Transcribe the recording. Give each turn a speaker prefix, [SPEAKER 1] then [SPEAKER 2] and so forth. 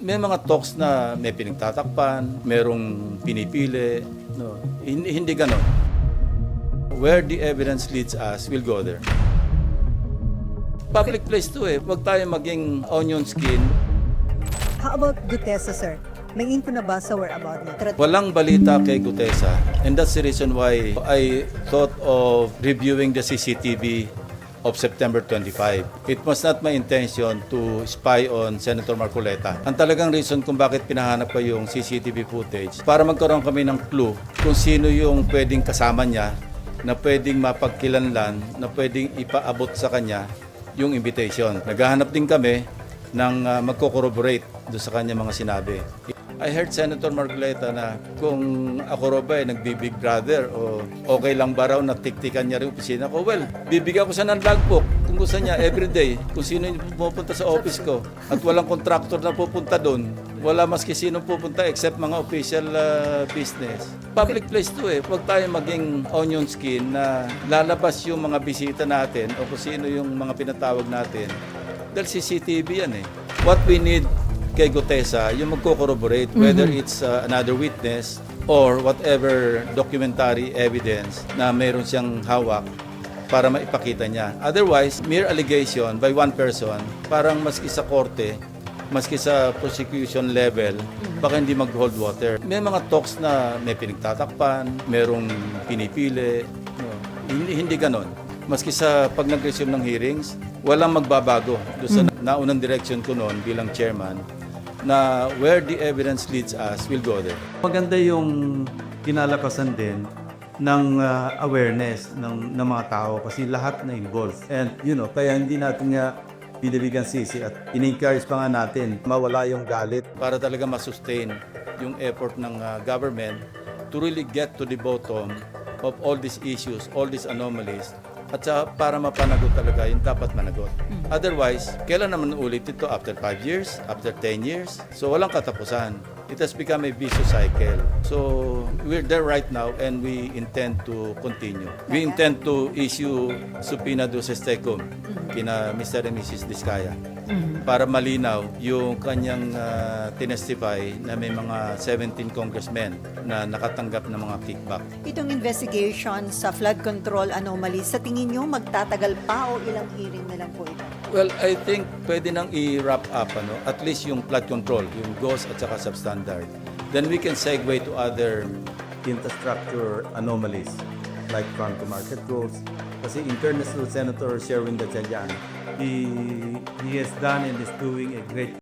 [SPEAKER 1] May mga talks na may pinagtatakpan, merong pinipili. No, hindi, hindi ganon. Where the evidence leads us, we'll go there. Public place to eh. Huwag tayo maging onion skin.
[SPEAKER 2] How about Gutesa, sir? May info na ba sa whereabout niya?
[SPEAKER 1] Walang balita kay Gutesa. And that's the reason why I thought of reviewing the CCTV of September 25. It was not my intention to spy on Senator Marcoleta. Ang talagang reason kung bakit pinahanap ko yung CCTV footage, para magkaroon kami ng clue kung sino yung pwedeng kasama niya na pwedeng mapagkilanlan, na pwedeng ipaabot sa kanya yung invitation. Naghahanap din kami ng uh, magko-corroborate doon sa kanya mga sinabi. I heard Senator Marcoleta na kung ako raw ba ay nagbi-big brother o okay lang ba raw na tiktikan niya rin opisina ko. Well, bibigyan ko siya ng logbook kung gusto niya everyday kung sino yung pupunta sa office ko at walang contractor na pupunta doon. Wala maski sino pupunta except mga official uh, business. Public place to eh. Huwag tayo maging onion skin na lalabas yung mga bisita natin o kung sino yung mga pinatawag natin. Dahil CCTV yan eh. What we need kay Gutesa, yung magko-corroborate whether it's uh, another witness or whatever documentary evidence na meron siyang hawak para maipakita niya. Otherwise, mere allegation by one person, parang maski sa korte, maski sa prosecution level, baka hindi mag-hold water. May mga talks na may pinagtatakpan, merong pinipili. no. Hindi, hindi ganon. Maski sa pag nag-resume ng hearings, walang magbabago. Doon sa naunang direction ko noon bilang chairman, na where the evidence leads us, we'll go there.
[SPEAKER 3] Maganda yung kinalakasan din ng uh, awareness ng, ng mga tao kasi lahat na involved. And you know, kaya hindi natin nga binibigyan sisi at in-encourage pa nga natin mawala yung galit.
[SPEAKER 1] para talaga masustain yung effort ng uh, government to really get to the bottom of all these issues, all these anomalies, at saka para mapanagot talaga yung dapat managot. Otherwise, kailan naman ulit ito? After 5 years? After 10 years? So walang katapusan. It has become a vicious cycle. So we're there right now and we intend to continue. We intend to issue subpoena duces tecum kina Mr. and Mrs. Diskaya para malinaw yung kanyang uh, tinestify na may mga 17 congressmen na nakatanggap ng mga kickback.
[SPEAKER 4] Itong investigation sa flood control anomaly, sa tingin nyo magtatagal pa o ilang hearing na lang po ito?
[SPEAKER 1] Well, I think pwede nang i-wrap up ano, at least yung flood control, yung GOS at saka substandard. Then we can segue to other
[SPEAKER 3] infrastructure anomalies like farm to market rules. Kasi in fairness to Senator Sherwin Gatchalian, he, he has done and is doing a great